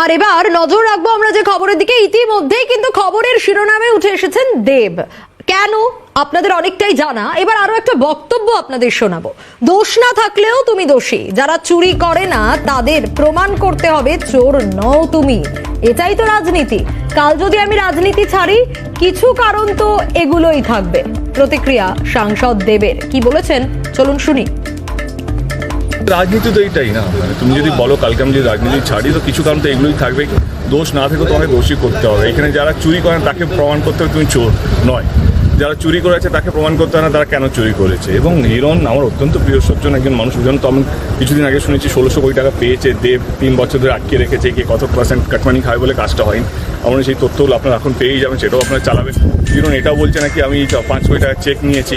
আর এবার নজর রাখব আমরা যে খবরের দিকে। ইতিমধ্যেই কিন্তু খবরের শিরোনামে উঠে এসেছেন দেব। কেন? আপনাদের অনেকটাই জানা। এবার আরও একটা বক্তব্য আপনাদের শোনাবো। দোষ না থাকলেও তুমি দোষী। যারা চুরি করে না, তাদের প্রমাণ করতে হবে চোর নও তুমি। এটাই তো রাজনীতি। কাল যদি আমি রাজনীতি ছাড়ি, কিছু কারণ তো এগুলোই থাকবে। প্রতিক্রিয়া সাংসদ দেবের। কি বলেছেন? চলুন শুনি। রাজনীতি তো এইটাই না। মানে তুমি যদি বলো কালকে আমি যদি রাজনীতি ছাড়ি, তো কিছু কারণ তো এগুলোই থাকবে। দোষ না থেকে তোমাকে দোষী করতে হবে। এখানে যারা চুরি করেন তাকে প্রমাণ করতে হবে তুমি চোর নয়। যারা চুরি করেছে, তাকে প্রমাণ করতে হবে না, তারা কেন চুরি করেছে? এবং হিরণ আমার অত্যন্ত প্রিয় সজ্জন একজন মানুষ হিরণ তো আমি কিছুদিন আগে শুনেছি, ষোলোশো কোটি টাকা পেয়েছে, দেব তিন বছর ধরে আটকে রেখেছে কে কত পার্সেন্ট কাটমানি খায় বলে কাজটা হয়নি। আমার সেই তথ্যগুলো আপনারা এখন পেয়েই যাবেন, সেটাও আপনারা চালাবেন। হিরণ এটাও বলছে নাকি আমি পাঁচ কোটি টাকা চেক নিয়েছি।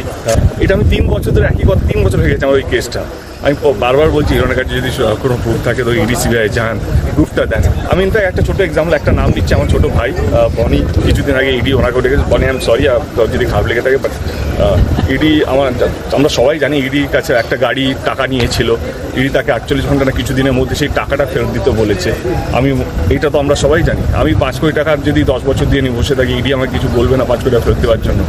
এটা আমি তিন বছর ধরে একই কথা, তিন বছর হয়ে গেছে আমার ওই কেসটা আমি বারবার বলছি, হিরণের কাছে যদি কোনো প্রুফ থাকে, তো ইডি, সিবিআই যান প্রুফটা দেন। আমি ইনফ্যাক্ট একটা ছোটো এক্সাম্পল একটা নাম দিচ্ছি আমার ছোটো ভাই বনি। কিছুদিন আগে ইডি ওনাকে ডেকেছে। বনি আই এম সরি যদি খারাপ লেগে থাকে বাট ইডি আমার, আমরা সবাই জানি ইডির কাছে একটা গাড়ি টাকা নিয়েছিল। ইডি তাকে আটচল্লিশ ঘণ্টা না কিছুদিনের মধ্যে সেই টাকাটা ফেরত দিতে বলেছে। আমি, এটা তো আমরা সবাই জানি। আমি পাঁচ কোটি টাকার যদি দশ বছর দিয়ে নিয়ে বসে থাকি, ইডি আমাকে কিছু বলবে না পাঁচ কোটি টাকা ফেরত দেওয়ার জন্য।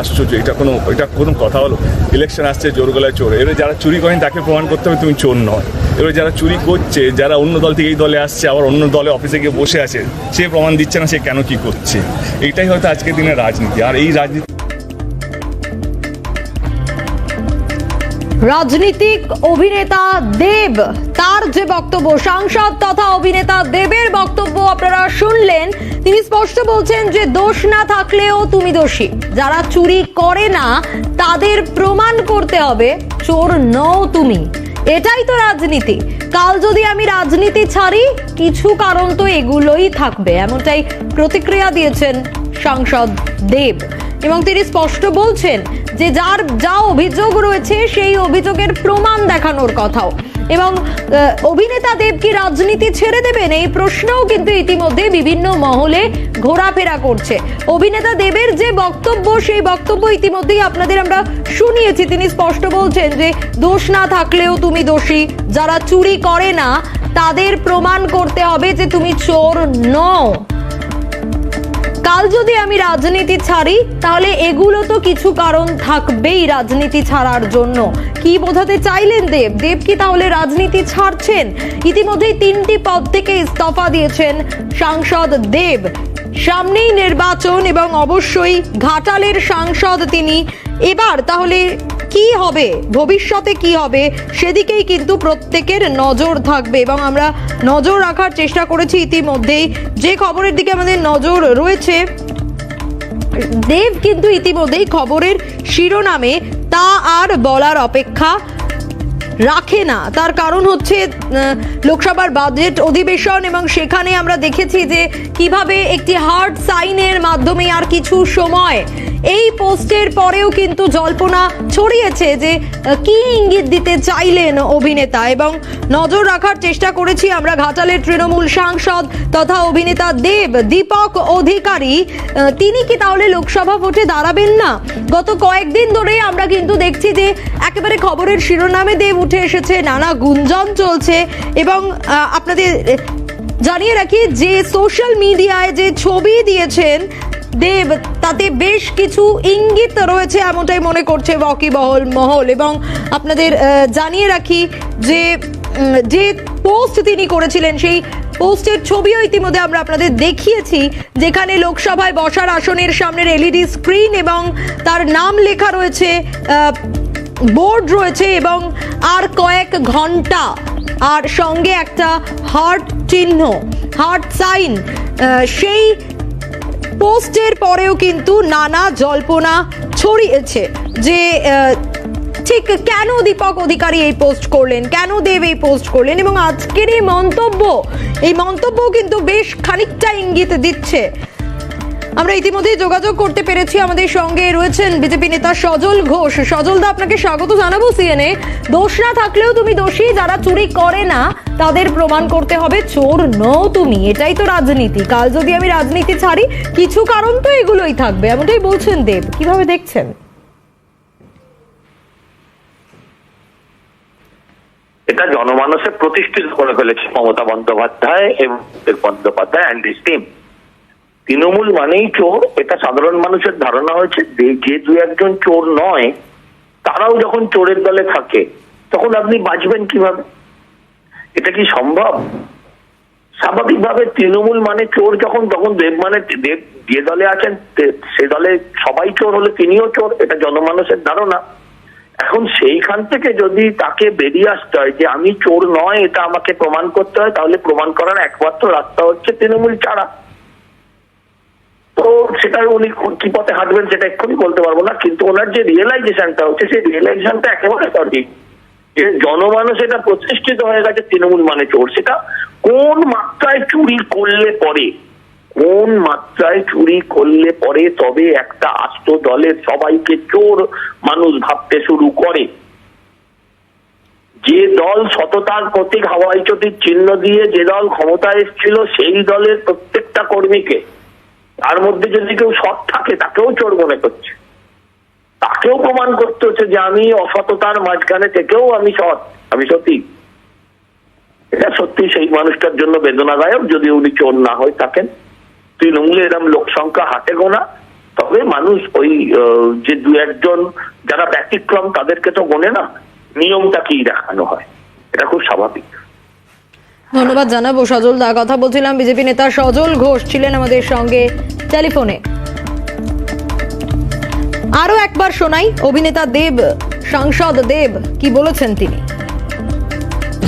আশ্চর্য, এটা কোনো এটা কোনো কথা হলো। ইলেকশন আসছে জোর গলায় চোর। এবারে যারা চুরি করেন, তাকে প্রমাণ করতে হবে তুমি চোর নয়। এবারে যারা চুরি করছে, যারা অন্য দল থেকে এই দলে আসছে, আবার অন্য দলে অফিসে গিয়ে বসে আছে, সে প্রমাণ দিচ্ছে না সে কেন কি করছে। এইটাই হয়তো আজকের দিনের রাজনীতি। আর এই রাজনীতি রাজনীতিক অভিনেতা দেব, তার যে বক্তব্য, সাংসদ তথা অভিনেতা দেবের বক্তব্য আপনারা শুনলেন, তিনি স্পষ্ট বলছেন যে দোষ না থাকলেও তুমি দোষী। যারা চুরি করে না, তাদের প্রমাণ করতে হবে। চোর নও তুমি। এটাই তো রাজনীতি। কাল যদি আমি রাজনীতি ছাড়ি, কিছু কারণ তো এগুলোই থাকবে, এমনটাই প্রতিক্রিয়া দিয়েছেন সাংসদ দেব। এবং তিনি স্পষ্ট বলছেন যে যার যা অভিযোগ রয়েছে, সেই অভিযোগের প্রমাণ দেখানোর কথাও। এবং অভিনেতা দেব কি রাজনীতি ছেড়ে দেবেন এই প্রশ্নও কিন্তু ইতিমধ্যে বিভিন্ন মহলে ঘোরাফেরা করছে। অভিনেতা দেবের যে বক্তব্য, সেই বক্তব্য ইতিমধ্যেই আপনাদের আমরা শুনিয়েছি। তিনি স্পষ্ট বলছেন যে, দোষ না থাকলেও তুমি দোষী। যারা চুরি করে না, তাদের প্রমাণ করতে হবে যে তুমি চোর নও। কাল যদি আমি রাজনীতি ছাড়ি, তাহলে এগুলো তো কিছু কারণ থাকবেই রাজনীতি ছাড়ার জন্য। কি বোঝাতে চাইলেন দেব? দেব কি তাহলে রাজনীতি ছাড়ছেন? ইতিমধ্যেই তিনটি পদ থেকে ইস্তফা দিয়েছেন সাংসদ দেব। সামনেই নির্বাচন এবং অবশ্যই ঘাটালের সাংসদ তিনি। এবার তাহলে কি হবে? ভবিষ্যতে কি হবে? সেদিকেই কিন্তু প্রত্যেকের নজর থাকবে এবং আমরা নজর রাখার চেষ্টা করেছি ইতিমধ্যেই। যে খবরের দিকে আমাদের নজর রয়েছে, দেব কিন্তু ইতিমধ্যেই খবরের শিরোনামে তা আর বলার অপেক্ষা রাখে না। তার কারণ হচ্ছে লোকসভার বাজেট অধিবেশন এবং সেখানে আমরা দেখেছি যে কীভাবে একটি হার্ড সাইনের মাধ্যমে আর কিছু সময় এই পোস্টের পরেও কিন্তু জল্পনা ছড়িয়েছে যে কি ইঙ্গিত দিতে চাইলেন অভিনেতা? এবং নজর রাখার চেষ্টা করেছি আমরা ঘাটালের তৃণমূল সাংসদ তথা অভিনেতা দেব, দীপক অধিকারী। তিনি কি তাহলে লোকসভা ভোটে দাঁড়াবেন না? গত কয়েকদিন ধরে আমরা কিন্তু দেখছি যে, একেবারে খবরের শিরোনামে দেব উঠে এসেছে, নানা গুঞ্জন চলছে। এবং আপনাদের জানিয়ে রাখি যে সোশ্যাল মিডিয়ায় যে ছবি দিয়েছেন দেব, তাতে বেশ কিছু ইঙ্গিত রয়েছে এমনটাই মনে করছে বহল মহল এবং আপনাদের জানিয়ে রাখি যে যে পোস্ট তিনি করেছিলেন, সেই পোস্টের ছবিও ইতিমধ্যে আমরা আপনাদের দেখিয়েছি, যেখানে লোকসভায় বসার আসনের সামনের এলইডি স্ক্রিন এবং তার নাম লেখা রয়েছে বোর্ড রয়েছে এবং আর কয়েক ঘণ্টা। আর সঙ্গে একটা হার্ট চিহ্ন, হার্ট সাইন সেই পোস্টের পরেও কিন্তু নানা জল্পনা ছড়িয়েছে যে ঠিক কেন দীপক অধিকারী এই পোস্ট করলেন? কেন দেব এই পোস্ট করলেন? এবং আজকের এই মন্তব্য এই মন্তব্য কিন্তু বেশ খানিকটা ইঙ্গিত দিচ্ছে। আমরা ইতিমধ্যেই যোগাযোগ করতে পেরেছি আমাদের সঙ্গে রয়েছেন বিজেপি নেতা সজল ঘোষ। সজল দা, আপনাকে স্বাগত জানাব সিএনএ দোষ না থাকলেও তুমি দোষী, যারা চুরি করে না, তাদের প্রমাণ করতে হবে। চোর নও তুমি, এটাই তো রাজনীতি। কাল যদি আমি রাজনীতি ছাড়ি, কিছু কারণ তো এগুলোই থাকবে, এমনটাই বলছেন দেব। কীভাবে দেখছেন? এটা জনমানসে প্রতিষ্ঠিত করে ফেলেছে মমতা বন্দ্যোপাধ্যায় এবং বন্দ্যোপাধ্যায় অ্যান্ড টিম তৃণমূল মানেই চোর, এটা সাধারণ মানুষের ধারণা হয়েছে। যে- দু একজন চোর নয়, তারাও যখন চোরের দলে থাকে, তখন আপনি বাঁচবেন কীভাবে? এটা কি সম্ভব? স্বাভাবিকভাবে তৃণমূল মানে চোর যখন, তখন দেব মানে দেব যে দলে আছেন সে দলে সবাই চোর হলে তিনিও চোর, এটা জনমানসের ধারণা। এখন সেইখান থেকে যদি তাকে বেরিয়ে আসতে হয় যে, আমি চোর নয়, এটা আমাকে প্রমাণ করতে হয়, তাহলে প্রমাণ করার একমাত্র রাস্তা হচ্ছে তৃণমূল ছাড়া। তো সেটা উনি কি পথে হাঁটবেন সেটা এক্ষুনি বলতে পারব না, কিন্তু ওনার যে রিয়েলাইজেশনটা হচ্ছে, সেই রিয়েলাইজেশনটা একেবারে সঠিক। যে জনমানস এটা প্রতিষ্ঠিত হয়ে গেছে তৃণমূল মানে চোর। সেটা কোন মাত্রায় চুরি করলে পরে, কোন মাত্রায় চুরি করলে পরে তবে একটা আস্ত দলের সবাইকে চোর মানুষ ভাবতে শুরু করে। যে দল সততার প্রতীক হাওয়াই চটির চিহ্ন দিয়ে যে দল ক্ষমতায় এসেছিল, সেই দলের প্রত্যেকটা কর্মীকে তার মধ্যে যদি কেউ সৎ থাকে, তাকেও চোর মনে করছে। তাকেও প্রমাণ করতে হচ্ছে যে আমি অসততার মাঝখানে থেকেও আমি সৎ, আমি সত্যি এটা সত্যি, সেই মানুষটার জন্য বেদনাদায়ক যদি উনি চোর না হয়ে থাকেন। তৃণমূলে এরকম লোক সংখ্যা হাতে গোনা, তবে মানুষ ওই যে দু একজন যারা ব্যতিক্রম, তাদেরকে তো গোনে না নিয়মটাকেই দেখানো হয়? এটা খুব স্বাভাবিক। ধন্যবাদ জানাব সজল দা। কথা বলছিলাম বিজেপি নেতা সজল ঘোষ ছিলেন আমাদের সঙ্গে। টেলিফোনে। আরও একবার শোনাই, অভিনেতা দেব, সাংসদ দেব, কি বলেছেন তিনি?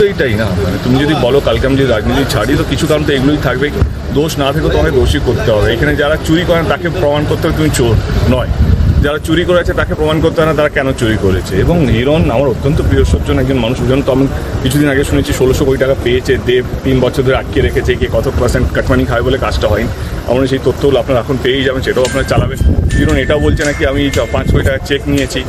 এইটাই না মানে তুমি যদি বলো কালকে আমি যদি রাজনীতি ছাড়ি, তো কিছু কারণ তো এগুলোই থাকবে। দোষ না থেকে তোমাকে দোষী করতে হবে। এখানে যারা চুরি করেন, তাকে প্রমাণ করতে হবে তুমি চোর নয়। যারা চুরি করেছে তাকে প্রমাণ করতে হয় না, তারা কেন চুরি করেছে? এবং হিরণ আমার অত্যন্ত প্রিয় সজ্জন, একজন মানুষ হিরণ তো আমি কিছুদিন আগে শুনেছি ষোলোশো কোটি টাকা পেয়েছে, দেব তিন বছর ধরে আটকে রেখেছে, কে কত পার্সেন্ট কাটমানি খায় বলে কাজটা হয়নি। আমার সেই তথ্যগুলো আপনারা এখন পেয়েই যাবেন, সেটাও আপনারা চালাবেন। হিরণ এটাও বলছে নাকি আমি পাঁচ কোটি টাকা চেক নিয়েছি।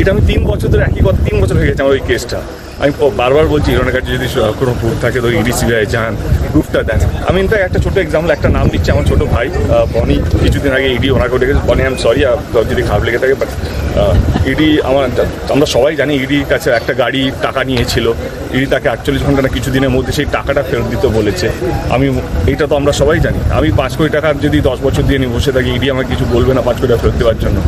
এটা আমি তিন বছর ধরে একই কথা, তিন বছর হয়ে গেছে আমার ওই কেসটা আমি বারবার বলছি হিরণের কাছে যদি কোনো প্রুফ থাকে তো ইডি, সিবিআই যান প্রুফটা দেন। আমি ইনফ্যাক্ট একটা ছোটো এক্সাম্পল একটা নাম দিচ্ছি আমার ছোটো ভাই বনি, কিছুদিন আগে ইডি ওনাকে ডেকেছে। বনি আই এম সরি যদি খারাপ লেগে থাকে বাট ইডি আমার, আমরা সবাই জানি ইডির কাছে একটা গাড়ি টাকা নিয়েছিল। ইডি তাকে আটচল্লিশ ঘণ্টা না কিছুদিনের মধ্যে সেই টাকাটা ফেরত দিতে বলেছে। আমি, এটা তো আমরা সবাই জানি। আমি পাঁচ কোটি টাকা যদি দশ বছর দিয়ে নিয়ে বসে থাকি, ইডি আমাকে কিছু বলবে না পাঁচ কোটি টাকা ফেরত দেওয়ার জন্য।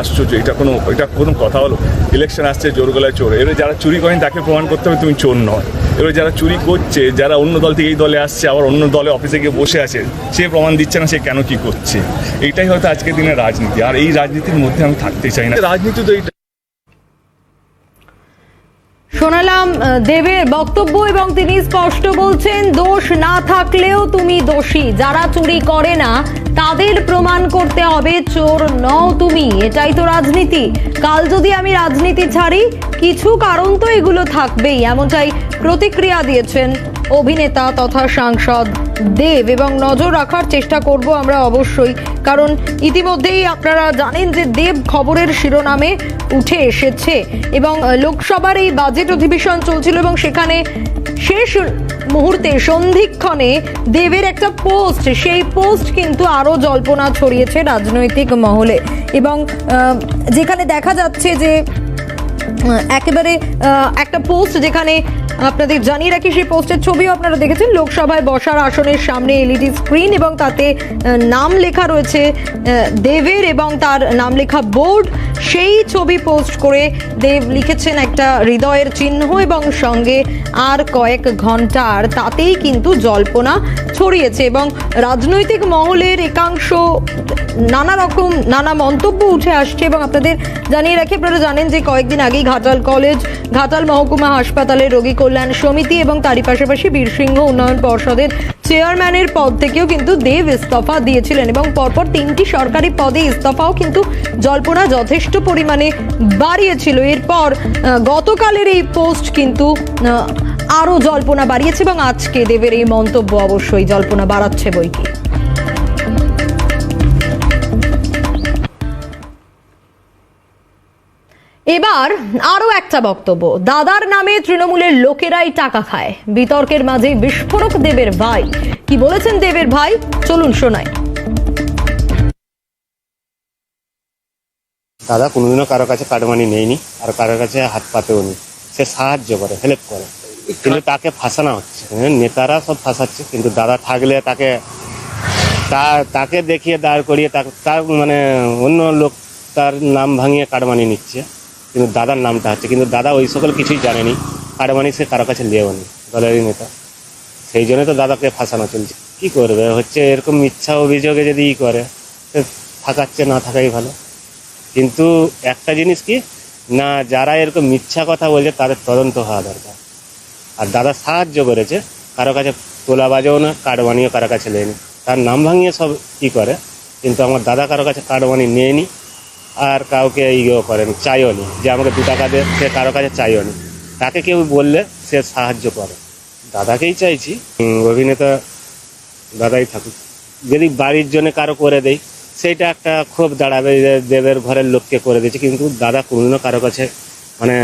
আশ্চর্য, এটা কোনো এটা কোনো কথা হলো? ইলেকশন আসছে, জোর গলায় চোর। এবারে যারা চুরি করেন, তাকে প্রমাণ করতে হবে তুমি চোর নয়। এবারে যারা চুরি করছে, যারা অন্য দল থেকে এই দলে আসছে, আবার অন্য দলে অফিসে গিয়ে বসে আছে, সে প্রমাণ দিচ্ছে না সে কেন কি করছে। এটাই হয়তো আজকের দিনে রাজনীতি। আর এই রাজনীতির মধ্যে আমি থাকতে চাই না। রাজনীতি তো এইটা শোনালাম দেবের বক্তব্য এবং তিনি স্পষ্ট বলছেন, দোষ না থাকলেও তুমি দোষী। যারা চুরি করে না, তাদের প্রমাণ করতে হবে, চোর নও তুমি। এটাই তো রাজনীতি। কাল যদি আমি রাজনীতি ছাড়ি, কিছু কারণ তো এগুলো থাকবেই, এমনটাই প্রতিক্রিয়া দিয়েছেন অভিনেতা তথা সাংসদ। দেব, এবং নজর রাখার চেষ্টা করব আমরা অবশ্যই, কারণ ইতিমধ্যেই আপনারা জানেন যে দেব খবরের শিরোনামে উঠে এসেছে, এবং লোকসভার এই বাজেট অধিবেশন চলছিল, এবং সেখানে শেষ মুহূর্তে সন্ধিক্ষণে দেবের একটা পোস্ট সেই পোস্ট কিন্তু আরও জল্পনা ছড়িয়েছে রাজনৈতিক মহলে, এবং যেখানে দেখা যাচ্ছে যে একেবারে একটা পোস্ট যেখানে আপনাদের জানিয়ে রাখি, সেই পোস্টের ছবিও আপনারা দেখেছেন। লোকসভায় বসার আসনের সামনে এলইডি স্ক্রিন এবং তাতে নাম লেখা রয়েছে দেবের এবং তার নাম লেখা বোর্ড। সেই ছবি পোস্ট করে দেব লিখেছেন একটা হৃদয়ের চিহ্ন এবং সঙ্গে আর কয়েক ঘণ্টার তাতেই কিন্তু জল্পনা ছড়িয়েছে এবং রাজনৈতিক মহলের একাংশ নানা রকম, নানা মন্তব্য উঠে আসছে এবং আপনাদের জানিয়ে রাখি, আপনারা জানেন যে কয়েকদিন আগেই ঘাটাল কলেজ, ঘাটাল মহকুমা হাসপাতালের রোগী কল্যাণ সমিতি এবং তারই পাশাপাশি বীরসিংহ উন্নয়ন পর্ষদের চেয়ারম্যানের পদ থেকেও কিন্তু দেব ইস্তফা দিয়েছিলেন এবং পরপর তিনটি সরকারি পদে ইস্তফাও কিন্তু জল্পনা যথেষ্ট পরিমাণে বাড়িয়েছিল। এরপর গতকালের এই পোস্ট কিন্তু আহ, আরও জল্পনা বাড়িয়েছে এবং আজকে দেবের এই মন্তব্য অবশ্যই জল্পনা বাড়াচ্ছে বই এবার আরও একটা বক্তব্য। দাদার নামে তৃণমূলের লোকেরাই টাকা খায়। বিতর্কের মাঝে বিস্ফোরক দেবের ভাই। কি বলেছেন দেবের ভাই? চলুন শোনাই। দাদা কোনোদিনও কারও কাছে কাটমানি নেয়নি আর কারোর কাছে হাত পাতেও নি। সে সাহায্য করে হেল্প করে। কিন্তু তাকে ফাঁসানো হচ্ছে। হ্যাঁ, নেতারা সব ফাঁসাচ্ছে কিন্তু দাদা থাকলে তাকে তাকে দেখিয়ে দাঁড় করিয়ে তার মানে অন্য লোক তার নাম ভাঙিয়ে কাটমানি নিচ্ছে। কিন্তু দাদার নামটা হচ্ছে। কিন্তু দাদা ওই সকল কিছুই জানেনি। কাটমানি সে কারও কাছে লেওনি, দলেরই নেতা। সেই জন্য তো দাদাকে ফাঁসানো চলছে। কী করবে? হচ্ছে এরকম মিথ্যা অভিযোগে যদি ই করে থাকাচ্ছে না থাকাই ভালো। কিন্তু একটা জিনিস কি? না, যারা এরকম মিথ্যা কথা বলছে, তাদের তদন্ত হওয়া দরকার। আর দাদা সাহায্য করেছে, কারও কাছে তোলা বাজেও না কার্ড বানিয়েও কারও কাছে নেয়নি তার নাম ভাঙিয়ে সব ই করে, কিন্তু আমার দাদা কারও কাছে কার্ড নেয়নি। আর কাউকে ইয়েও করেনি চাইও নি। যে আমাকে দু টাকা দে, সে কারও কাছে চাইও নি। তাকে কেউ বললে সে সাহায্য করে। দাদাকেই চাইছি অভিনেতা দাদাই থাকুক। যদি বাড়ির জন্য কারও করে দেয় সেইটা একটা খুব দাঁড়াবে দেবের ঘরের লোককে করে দিয়েছে। কিন্তু দাদা কোনোদিনও কারও কাছে মানে